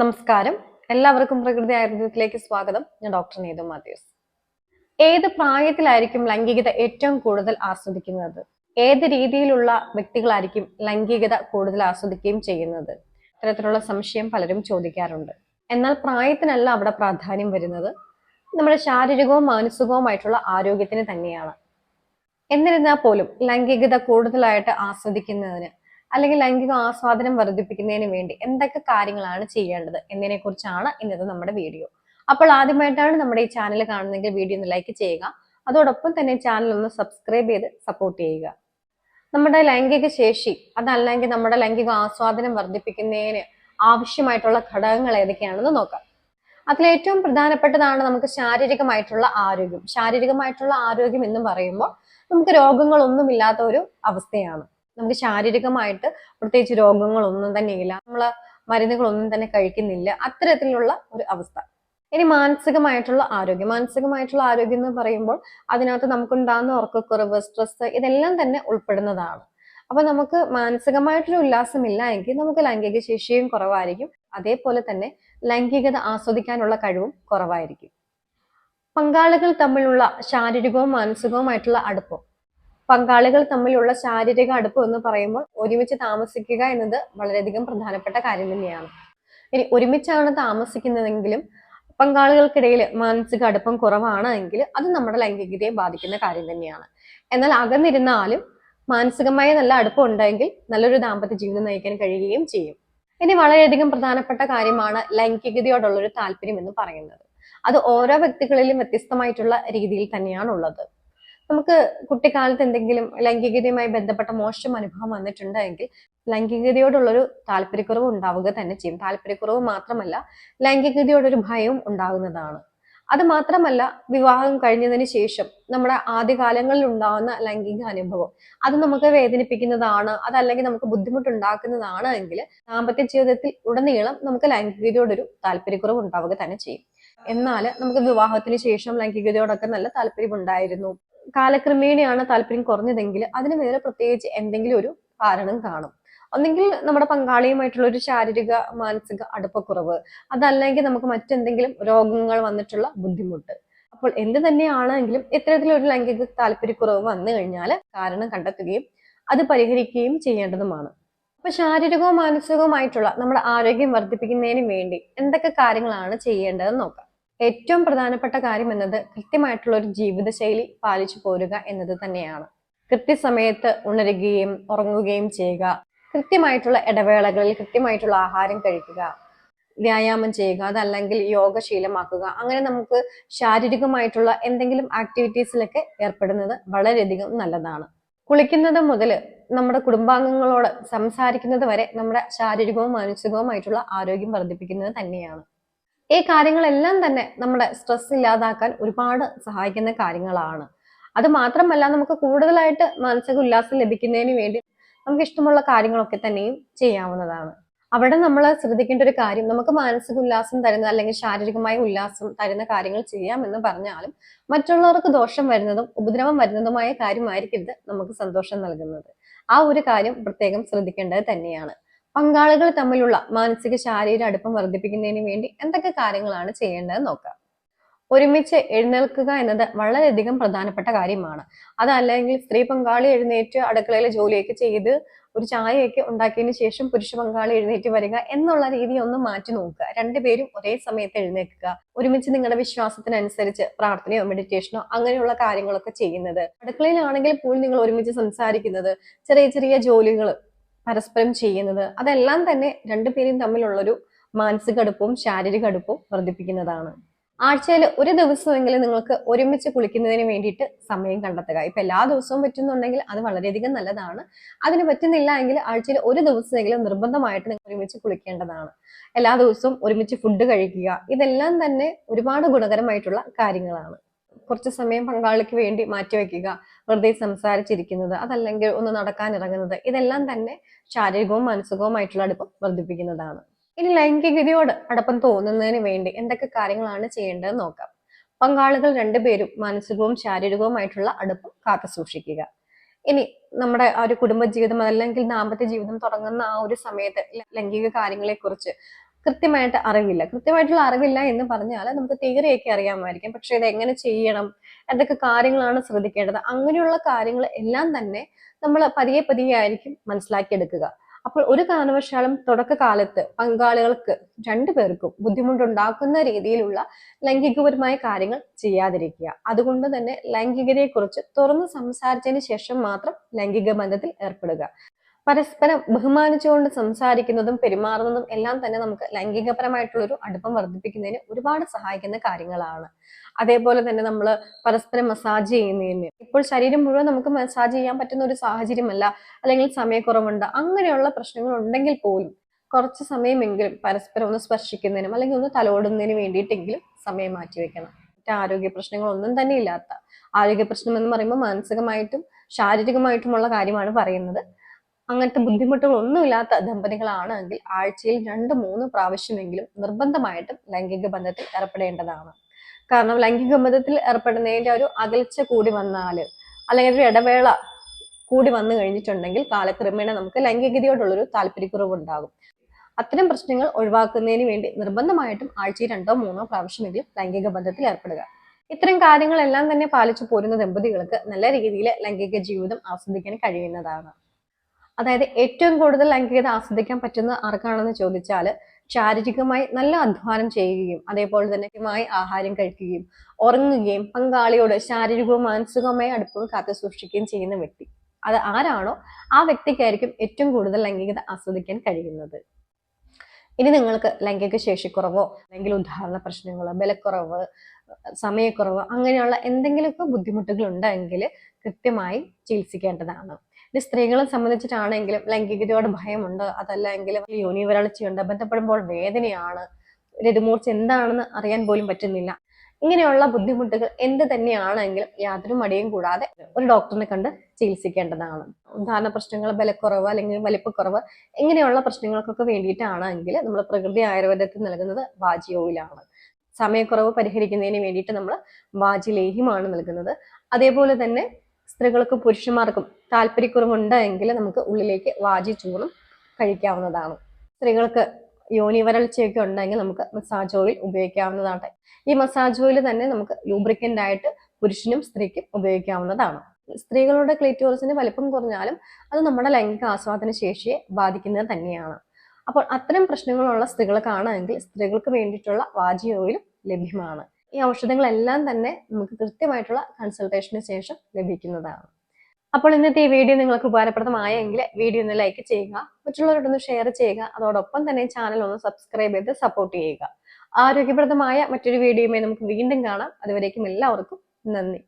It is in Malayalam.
നമസ്കാരം. എല്ലാവർക്കും പ്രകൃതി ആയുർവേദത്തിലേക്ക് സ്വാഗതം. ഞാൻ ഡോക്ടർ നീതു മാത്യൂസ്. ഏത് പ്രായത്തിലായിരിക്കും ലൈംഗികത ഏറ്റവും കൂടുതൽ ആസ്വദിക്കുന്നത്? ഏത് രീതിയിലുള്ള വ്യക്തികളായിരിക്കും ലൈംഗികത കൂടുതൽ ആസ്വദിക്കുകയും ചെയ്യുന്നത്? ഇത്തരത്തിലുള്ള സംശയം പലരും ചോദിക്കാറുണ്ട്. എന്നാൽ പ്രായത്തിനല്ല അവിടെ പ്രാധാന്യം വരുന്നത്? നമ്മുടെ ശാരീരികവും മാനസികവുമായിട്ടുള്ള ആരോഗ്യത്തിന് തന്നെയാണ്. എന്നിരുന്നാൽ പോലും ലൈംഗികത കൂടുതലായിട്ട് ആസ്വദിക്കുന്നതിന് അല്ലെങ്കിൽ ലൈംഗിക ആസ്വാദനം വർദ്ധിപ്പിക്കുന്നതിന് വേണ്ടി എന്തൊക്കെ കാര്യങ്ങളാണ് ചെയ്യേണ്ടത് എന്നതിനെ കുറിച്ചാണ് ഇന്നത്തെ നമ്മുടെ വീഡിയോ. അപ്പോൾ ആദ്യമായിട്ടാണ് നമ്മുടെ ഈ ചാനൽ കാണുന്നെങ്കിൽ വീഡിയോ ഒന്ന് ലൈക്ക് ചെയ്യുക. അതോടൊപ്പം തന്നെ ചാനൽ ഒന്ന് സബ്സ്ക്രൈബ് ചെയ്ത് സപ്പോർട്ട് ചെയ്യുക. നമ്മുടെ ലൈംഗിക ശേഷി അതല്ലെങ്കിൽ നമ്മുടെ ലൈംഗിക ആസ്വാദനം വർദ്ധിപ്പിക്കുന്നതിന് ആവശ്യമായിട്ടുള്ള ഘടകങ്ങൾ ഏതൊക്കെയാണെന്ന് നോക്കാം. അതിലേറ്റവും പ്രധാനപ്പെട്ടതാണ് നമുക്ക് ശാരീരികമായിട്ടുള്ള ആരോഗ്യം. ശാരീരികമായിട്ടുള്ള ആരോഗ്യം എന്ന് പറയുമ്പോൾ നമുക്ക് രോഗങ്ങളൊന്നുമില്ലാത്ത ഒരു അവസ്ഥയാണ്. നമുക്ക് ശാരീരികമായിട്ട് പ്രത്യേകിച്ച് രോഗങ്ങളൊന്നും തന്നെ ഇല്ല. നമ്മൾ മരുന്നുകളൊന്നും തന്നെ കഴിക്കുന്നില്ല. അത്തരത്തിലുള്ള ഒരു അവസ്ഥ. ഇനി മാനസികമായിട്ടുള്ള ആരോഗ്യം. മാനസികമായിട്ടുള്ള ആരോഗ്യം എന്ന് പറയുമ്പോൾ അതിനകത്ത് നമുക്കുണ്ടാകുന്ന ഉറക്കക്കുറവ് സ്ട്രെസ് ഇതെല്ലാം തന്നെ ഉൾപ്പെടുന്നതാണ്. അപ്പൊ നമുക്ക് മാനസികമായിട്ടൊരു ഉല്ലാസമില്ല എങ്കിൽ നമുക്ക് ലൈംഗിക ശേഷിയും കുറവായിരിക്കും. അതേപോലെ തന്നെ ലൈംഗികത ആസ്വദിക്കാനുള്ള കഴിവും കുറവായിരിക്കും. പങ്കാളികൾ തമ്മിലുള്ള ശാരീരികവും മാനസികവുമായിട്ടുള്ള അടുപ്പം. പങ്കാളികൾ തമ്മിലുള്ള ശാരീരിക അടുപ്പം എന്ന് പറയുമ്പോൾ ഒരുമിച്ച് താമസിക്കുക എന്നത് വളരെയധികം പ്രധാനപ്പെട്ട കാര്യം തന്നെയാണ്. ഇനി ഒരുമിച്ചാണ് താമസിക്കുന്നതെങ്കിലും പങ്കാളികൾക്കിടയിൽ മാനസിക അടുപ്പം കുറവാണ് എങ്കിൽ അത് നമ്മുടെ ലൈംഗികതയെ ബാധിക്കുന്ന കാര്യം തന്നെയാണ്. എന്നാൽ അകന്നിരുന്നാലും മാനസികമായ നല്ല അടുപ്പം ഉണ്ടെങ്കിൽ നല്ലൊരു ദാമ്പത്യ ജീവിതം നയിക്കാൻ കഴിയുകയും ചെയ്യും. ഇനി വളരെയധികം പ്രധാനപ്പെട്ട കാര്യമാണ് ലൈംഗികതയോടുള്ളൊരു താല്പര്യം എന്ന് പറയുന്നത്. അത് ഓരോ വ്യക്തികളിലും വ്യത്യസ്തമായിട്ടുള്ള രീതിയിൽ തന്നെയാണ് ഉള്ളത് നമുക്ക് കുട്ടിക്കാലത്ത് എന്തെങ്കിലും ലൈംഗികതയുമായി ബന്ധപ്പെട്ട മോശം അനുഭവം വന്നിട്ടുണ്ടെങ്കിൽ ലൈംഗികതയോടുള്ളൊരു താല്പര്യക്കുറവ് ഉണ്ടാവുക തന്നെ ചെയ്യും. താല്പര്യക്കുറവ് മാത്രമല്ല ലൈംഗികതയോടൊരു ഭയവും ഉണ്ടാകുന്നതാണ് അത് മാത്രമല്ല വിവാഹം കഴിഞ്ഞതിന് ശേഷം നമ്മുടെ ആദ്യകാലങ്ങളിൽ ഉണ്ടാകുന്ന ലൈംഗിക അനുഭവം. അത് നമുക്ക് വേദനിപ്പിക്കുന്നതാണ് അതല്ലെങ്കിൽ നമുക്ക് ബുദ്ധിമുട്ടുണ്ടാക്കുന്നതാണ് എങ്കിൽ ദാമ്പത്യ ജീവിതത്തിൽ ഉടനീളം നമുക്ക് ലൈംഗികതയോടൊരു താല്പര്യക്കുറവ് ഉണ്ടാവുക തന്നെ ചെയ്യും. എന്നാൽ നമുക്ക് വിവാഹത്തിന് ശേഷം ലൈംഗികതയോടൊക്കെ നല്ല താല്പര്യം ഉണ്ടായിരുന്നു കാലക്രമേണയാണ് താല്പര്യം കുറഞ്ഞതെങ്കിൽ അതിന് വേറെ പ്രത്യേകിച്ച് എന്തെങ്കിലും ഒരു കാരണം കാണും. ഒന്നെങ്കിൽ നമ്മുടെ പങ്കാളിയുമായിട്ടുള്ള ഒരു ശാരീരിക മാനസിക അടുപ്പക്കുറവ്. അതല്ലെങ്കിൽ നമുക്ക് മറ്റെന്തെങ്കിലും രോഗങ്ങൾ വന്നിട്ടുള്ള ബുദ്ധിമുട്ട്. അപ്പോൾ എന്ത് തന്നെയാണെങ്കിലും ഇത്തരത്തിലൊരു ലൈംഗിക താല്പര്യക്കുറവ് വന്നു കഴിഞ്ഞാൽ കാരണം കണ്ടെത്തുകയും അത് പരിഹരിക്കുകയും ചെയ്യേണ്ടതുമാണ്. അപ്പൊ ശാരീരികവും മാനസികവുമായിട്ടുള്ള നമ്മുടെ ആരോഗ്യം വർദ്ധിപ്പിക്കുന്നതിന് വേണ്ടി എന്തൊക്കെ കാര്യങ്ങളാണ് ചെയ്യേണ്ടതെന്ന് നോക്കാം. ഏറ്റവും പ്രധാനപ്പെട്ട കാര്യം എന്നത് കൃത്യമായിട്ടുള്ള ഒരു ജീവിതശൈലി പാലിച്ചു പോരുക എന്നത് തന്നെയാണ്. കൃത്യസമയത്ത് ഉണരുകയും ഉറങ്ങുകയും ചെയ്യുക കൃത്യമായിട്ടുള്ള ഇടവേളകളിൽ കൃത്യമായിട്ടുള്ള ആഹാരം കഴിക്കുക വ്യായാമം ചെയ്യുക അതല്ലെങ്കിൽ യോഗ ശീലമാക്കുക അങ്ങനെ നമുക്ക് ശാരീരികമായിട്ടുള്ള എന്തെങ്കിലും ആക്ടിവിറ്റീസിലൊക്കെ ഏർപ്പെടുന്നത് വളരെയധികം നല്ലതാണ്. കുളിക്കുന്നത് മുതൽ നമ്മുടെ കുടുംബാംഗങ്ങളോട് സംസാരിക്കുന്നത് വരെ നമ്മുടെ ശാരീരികവും മാനസികവുമായിട്ടുള്ള ആരോഗ്യം വർദ്ധിപ്പിക്കുന്നത് തന്നെയാണ്. ഈ കാര്യങ്ങളെല്ലാം തന്നെ നമ്മുടെ സ്ട്രെസ് ഇല്ലാതാക്കാൻ ഒരുപാട് സഹായിക്കുന്ന കാര്യങ്ങളാണ്. അത് മാത്രമല്ല നമുക്ക് കൂടുതലായിട്ട് മാനസിക ഉല്ലാസം ലഭിക്കുന്നതിന് വേണ്ടി നമുക്ക് ഇഷ്ടമുള്ള കാര്യങ്ങളൊക്കെ തന്നെയും ചെയ്യാവുന്നതാണ്. അവിടെ നമ്മൾ ശ്രദ്ധിക്കേണ്ട ഒരു കാര്യം നമുക്ക് മാനസിക ഉല്ലാസം തരുന്ന അല്ലെങ്കിൽ ശാരീരികമായ ഉല്ലാസം തരുന്ന കാര്യങ്ങൾ ചെയ്യാമെന്ന് പറഞ്ഞാലും മറ്റുള്ളവർക്ക് ദോഷം വരുന്നതും ഉപദ്രവം വരുന്നതുമായ കാര്യമായിരിക്കരുത് നമുക്ക് സന്തോഷം നൽകുന്നത്. ആ ഒരു കാര്യം പ്രത്യേകം ശ്രദ്ധിക്കേണ്ടത് തന്നെയാണ്. പങ്കാളികൾ തമ്മിലുള്ള മാനസിക ശാരീരിക അടുപ്പം വർദ്ധിപ്പിക്കുന്നതിന് വേണ്ടി എന്തൊക്കെ കാര്യങ്ങളാണ് ചെയ്യേണ്ടത് നോക്കാം. ഒരുമിച്ച് എഴുന്നേൽക്കുക എന്നത് വളരെയധികം പ്രധാനപ്പെട്ട കാര്യമാണ്. അതല്ലെങ്കിൽ സ്ത്രീ പങ്കാളി എഴുന്നേറ്റ് അടുക്കളയിലെ ജോലിയൊക്കെ ചെയ്ത് ഒരു ചായയൊക്കെ ഉണ്ടാക്കിയതിന് ശേഷം പുരുഷ പങ്കാളി എഴുന്നേറ്റ് വരിക എന്നുള്ള രീതി ഒന്ന് മാറ്റി നോക്കുക. രണ്ടുപേരും ഒരേ സമയത്ത് എഴുന്നേൽക്കുക. ഒരുമിച്ച് നിങ്ങളുടെ വിശ്വാസത്തിനനുസരിച്ച് പ്രാർത്ഥനയോ മെഡിറ്റേഷനോ അങ്ങനെയുള്ള കാര്യങ്ങളൊക്കെ ചെയ്യുന്നത്. അടുക്കളയിലാണെങ്കിൽ പോലും നിങ്ങൾ ഒരുമിച്ച് സംസാരിക്കുന്നത് ചെറിയ ചെറിയ ജോലികൾ പരസ്പരം ചെയ്യുന്നത്. അതെല്ലാം തന്നെ രണ്ടുപേരും തമ്മിലുള്ളൊരു മാനസിക അടുപ്പവും ശാരീരിക അടുപ്പവും വർദ്ധിപ്പിക്കുന്നതാണ്. ആഴ്ചയിൽ ഒരു ദിവസമെങ്കിലും നിങ്ങൾക്ക് ഒരുമിച്ച് കുളിക്കുന്നതിന് വേണ്ടിയിട്ട് സമയം കണ്ടെത്തുക. ഇപ്പൊ എല്ലാ ദിവസവും പറ്റുന്നുണ്ടെങ്കിൽ അത് വളരെയധികം നല്ലതാണ്. അതിന് പറ്റുന്നില്ല എങ്കിൽ ആഴ്ചയിൽ ഒരു ദിവസമെങ്കിലും നിർബന്ധമായിട്ട് നിങ്ങൾ ഒരുമിച്ച് കുളിക്കേണ്ടതാണ്. എല്ലാ ദിവസവും ഒരുമിച്ച് ഫുഡ് കഴിക്കുക. ഇതെല്ലാം തന്നെ ഒരുപാട് ഗുണകരമായിട്ടുള്ള കാര്യങ്ങളാണ്. കുറച്ച് സമയം പങ്കാളിക്ക് വേണ്ടി മാറ്റിവെക്കുക വെറുതെ സംസാരിച്ചിരിക്കുന്നത് അതല്ലെങ്കിൽ ഒന്ന് നടക്കാൻ ഇറങ്ങുന്നത് ഇതെല്ലാം തന്നെ ശാരീരികവും മാനസികവുമായിട്ടുള്ള അടുപ്പം വർദ്ധിപ്പിക്കുന്നതാണ്. ഇനി ലൈംഗികതയോട് അടുപ്പം തോന്നുന്നതിന് വേണ്ടി എന്തൊക്കെ കാര്യങ്ങളാണ് ചെയ്യേണ്ടത് നോക്കാം. പങ്കാളികൾ രണ്ടുപേരും മാനസികവും ശാരീരികവുമായിട്ടുള്ള അടുപ്പം കാത്തു സൂക്ഷിക്കുക. ഇനി നമ്മുടെ ആ ഒരു കുടുംബ ജീവിതം അല്ലെങ്കിൽ ദാമ്പത്യ ജീവിതം തുടങ്ങുന്ന ആ ഒരു സമയത്ത് ലൈംഗിക കാര്യങ്ങളെ കുറിച്ച് കൃത്യമായിട്ട് അറിവില്ല. കൃത്യമായിട്ടുള്ള അറിവില്ല എന്ന് പറഞ്ഞാൽ നമുക്ക് തിയറിയൊക്കെ അറിയാമായിരിക്കും. പക്ഷെ ഇത് എങ്ങനെ ചെയ്യണം? എന്തൊക്കെ കാര്യങ്ങളാണ് ശ്രദ്ധിക്കേണ്ടത്? അങ്ങനെയുള്ള കാര്യങ്ങൾ എല്ലാം തന്നെ നമ്മൾ പതിയെ പതിയെ ആയിരിക്കും മനസ്സിലാക്കിയെടുക്കുക. അപ്പോൾ ഒരു കാരണവശാലും തുടക്കകാലത്ത് പങ്കാളികൾക്ക് രണ്ടുപേർക്കും ബുദ്ധിമുട്ടുണ്ടാക്കുന്ന രീതിയിലുള്ള ലൈംഗികപരമായ കാര്യങ്ങൾ ചെയ്യാതിരിക്കുക. അതുകൊണ്ട് തന്നെ ലൈംഗികതയെ കുറിച്ച് തുറന്ന് സംസാരിച്ചതിന് ശേഷം മാത്രം ലൈംഗിക ബന്ധത്തിൽ ഏർപ്പെടുക. പരസ്പരം ബഹുമാനിച്ചുകൊണ്ട് സംസാരിക്കുന്നതും പെരുമാറുന്നതും എല്ലാം തന്നെ നമുക്ക് ലൈംഗികപരമായിട്ടുള്ള ഒരു അടുപ്പം വർദ്ധിപ്പിക്കുന്നതിന് ഒരുപാട് സഹായിക്കുന്ന കാര്യങ്ങളാണ്. അതേപോലെ തന്നെ നമ്മൾ പരസ്പരം മസാജ് ചെയ്യുന്നതിന്. ഇപ്പോൾ ശരീരം മുഴുവൻ നമുക്ക് മസാജ് ചെയ്യാൻ പറ്റുന്ന ഒരു സാഹചര്യമല്ല അല്ലെങ്കിൽ സമയക്കുറവുണ്ട് അങ്ങനെയുള്ള പ്രശ്നങ്ങൾ ഉണ്ടെങ്കിൽ പോലും കുറച്ച് സമയമെങ്കിലും പരസ്പരം ഒന്ന് സ്പർശിക്കുന്നതിനും അല്ലെങ്കിൽ ഒന്ന് തലോടുന്നതിന് വേണ്ടിയിട്ടെങ്കിലും സമയം മാറ്റി വെക്കണം. മറ്റ് ആരോഗ്യ പ്രശ്നങ്ങളൊന്നും തന്നെ ഇല്ലാത്ത ആരോഗ്യ പ്രശ്നം എന്ന് പറയുമ്പോൾ മാനസികമായിട്ടും ശാരീരികമായിട്ടുമുള്ള കാര്യമാണ് പറയുന്നത്. അങ്ങനത്തെ ബുദ്ധിമുട്ടുകളൊന്നുമില്ലാത്ത ദമ്പതികളാണെങ്കിൽ ആഴ്ചയിൽ രണ്ട് മൂന്ന് പ്രാവശ്യമെങ്കിലും നിർബന്ധമായിട്ടും ലൈംഗിക ബന്ധത്തിൽ ഏർപ്പെടേണ്ടതാണ്. കാരണം ലൈംഗിക ബന്ധത്തിൽ ഏർപ്പെടുന്നതിന്റെ ഒരു അകൽച്ച കൂടി വന്നാൽ അല്ലെങ്കിൽ ഒരു ഇടവേള കൂടി വന്നു കഴിഞ്ഞിട്ടുണ്ടെങ്കിൽ കാലക്രമേണ നമുക്ക് ലൈംഗികതയോടുള്ളൊരു താല്പര്യക്കുറവുണ്ടാകും. അത്തരം പ്രശ്നങ്ങൾ ഒഴിവാക്കുന്നതിന് വേണ്ടി നിർബന്ധമായിട്ടും ആഴ്ചയിൽ രണ്ടോ മൂന്നോ പ്രാവശ്യമെങ്കിലും ലൈംഗിക ബന്ധത്തിൽ ഏർപ്പെടുക. ഇത്തരം കാര്യങ്ങളെല്ലാം തന്നെ പാലിച്ചു പോരുന്ന ദമ്പതികൾക്ക് നല്ല രീതിയിൽ ലൈംഗിക ജീവിതം ആസ്വദിക്കാൻ കഴിയുന്നതാണ്. അതായത് ഏറ്റവും കൂടുതൽ ലൈംഗികത ആസ്വദിക്കാൻ പറ്റുന്ന ആർക്കാണെന്ന് ചോദിച്ചാൽ ശാരീരികമായി നല്ല അധ്വാനം ചെയ്യുകയും അതേപോലെ തന്നെ ആഹാരം കഴിക്കുകയും ഉറങ്ങുകയും പങ്കാളിയോട് ശാരീരികവും മാനസികവുമായ അടുപ്പം കാത്തു സൂക്ഷിക്കുകയും ചെയ്യുന്ന വ്യക്തി. അത് ആരാണോ ആ വ്യക്തിക്കായിരിക്കും ഏറ്റവും കൂടുതൽ ലൈംഗികത ആസ്വദിക്കാൻ കഴിയുന്നത്. ഇനി നിങ്ങൾക്ക് ലൈംഗിക ശേഷിക്കുറവോ അല്ലെങ്കിൽ ഉദാഹരണ പ്രശ്നങ്ങളോ ബലക്കുറവ് സമയക്കുറവ് അങ്ങനെയുള്ള എന്തെങ്കിലുമൊക്കെ ബുദ്ധിമുട്ടുകൾ ഉണ്ടെങ്കിൽ കൃത്യമായി ചികിത്സിക്കേണ്ടതാണ്. ഇനി സ്ത്രീകളെ സംബന്ധിച്ചിട്ടാണെങ്കിലും ലൈംഗികതയോട് ഭയമുണ്ട് അതല്ലെങ്കിൽ യോനി വരൾച്ചയുണ്ട് ബന്ധപ്പെടുമ്പോൾ വേദനയാണ് രതിമൂർച്ച എന്താണെന്ന് അറിയാൻ പോലും പറ്റുന്നില്ല. ഇങ്ങനെയുള്ള ബുദ്ധിമുട്ടുകൾ എന്ത് തന്നെയാണെങ്കിലും യാതൊരു മടിയും കൂടാതെ ഒരു ഡോക്ടറിനെ കണ്ട് ചികിത്സിക്കേണ്ടതാണ്. ഉദാഹരണ പ്രശ്നങ്ങൾ ബലക്കുറവ് അല്ലെങ്കിൽ വലിപ്പക്കുറവ് ഇങ്ങനെയുള്ള പ്രശ്നങ്ങൾക്കൊക്കെ വേണ്ടിയിട്ടാണെങ്കിൽ നമ്മൾ പ്രകൃതി ആയുർവേദത്തിൽ നൽകുന്നത് വാജിയോയിലാണ് സമയക്കുറവ് പരിഹരിക്കുന്നതിന് വേണ്ടിയിട്ട് നമ്മൾ വാജി ലേഹ്യമാണ് നൽകുന്നത്. അതേപോലെ തന്നെ സ്ത്രീകൾക്കും പുരുഷന്മാർക്കും താല്പര്യക്കുറവുണ്ട് എങ്കിൽ നമുക്ക് ഉള്ളിലേക്ക് വാജി ചൂർണം കഴിക്കാവുന്നതാണ്. സ്ത്രീകൾക്ക് യോനി വരൾച്ചയൊക്കെ ഉണ്ടെങ്കിൽ നമുക്ക് മസാജ് ഓയിൽ ഉപയോഗിക്കാവുന്നതാണ്. ഈ മസാജ് ഓയിൽ തന്നെ നമുക്ക് ലൂബ്രിക്കന്റ് ആയിട്ട് പുരുഷനും സ്ത്രീക്കും ഉപയോഗിക്കാവുന്നതാണ്. സ്ത്രീകളുടെ ക്ലിറ്റോറിസിന് വലിപ്പം കുറഞ്ഞാലും അത് നമ്മുടെ ലൈംഗിക ആസ്വാദന ശേഷിയെ ബാധിക്കുന്നത് തന്നെയാണ്. അപ്പോൾ അത്തരം പ്രശ്നങ്ങളുള്ള സ്ത്രീകൾക്കാണെങ്കിൽ സ്ത്രീകൾക്ക് വേണ്ടിയിട്ടുള്ള വാജി ഓയിലും ലഭ്യമാണ്. ഈ ഔഷധങ്ങളെല്ലാം തന്നെ നമുക്ക് കൃത്യമായിട്ടുള്ള കൺസൾട്ടേഷന് ശേഷം ലഭിക്കുന്നതാണ്. അപ്പോൾ ഇന്നത്തെ ഈ വീഡിയോ നിങ്ങൾക്ക് ഉപകാരപ്രദമായെങ്കിൽ വീഡിയോ ഒന്ന് ലൈക്ക് ചെയ്യുക മറ്റുള്ളവരോടൊന്ന് ഷെയർ ചെയ്യുക അതോടൊപ്പം തന്നെ ചാനൽ ഒന്ന് സബ്സ്ക്രൈബ് ചെയ്ത് സപ്പോർട്ട് ചെയ്യുക. ആരോഗ്യപ്രദമായ മറ്റൊരു വീഡിയോയുമായി നമുക്ക് വീണ്ടും കാണാം. അതുവരേക്കും എല്ലാവർക്കും നന്ദി.